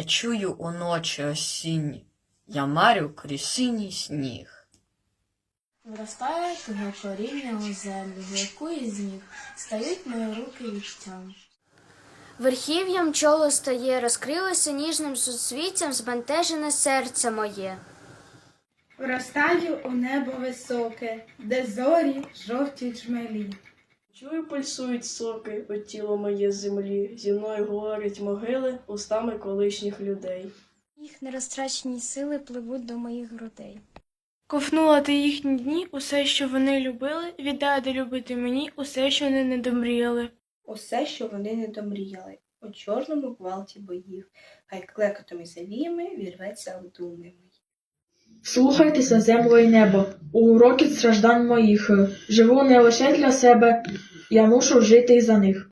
чую уночі осінні, я марю крізь синій сніг. Вростає туге коріння у землю, в яку із ніг стають мої руки віттям. Верхів'ям чоло стає, розкрилося ніжним суцвіттям збентежене серце моє. Вростаю у небо високе, де зорі жовті джмелі. Чую, пульсують соки, от тіло моє землі, зі мною говорять могили устами колишніх людей. Їх нерозтрачені сили пливуть до моїх грудей. Ковнула ти їхні дні, усе, що вони любили, віддай любити мені усе, що вони не домріяли. Усе, що вони не домріяли, у чорному гвалті боїв, хай клекотом і завіями вірветься в думи мої. Слухайтеся, земло і небо, у уроки страждань моїх. Живу не лише для себе, я мушу жити і за них.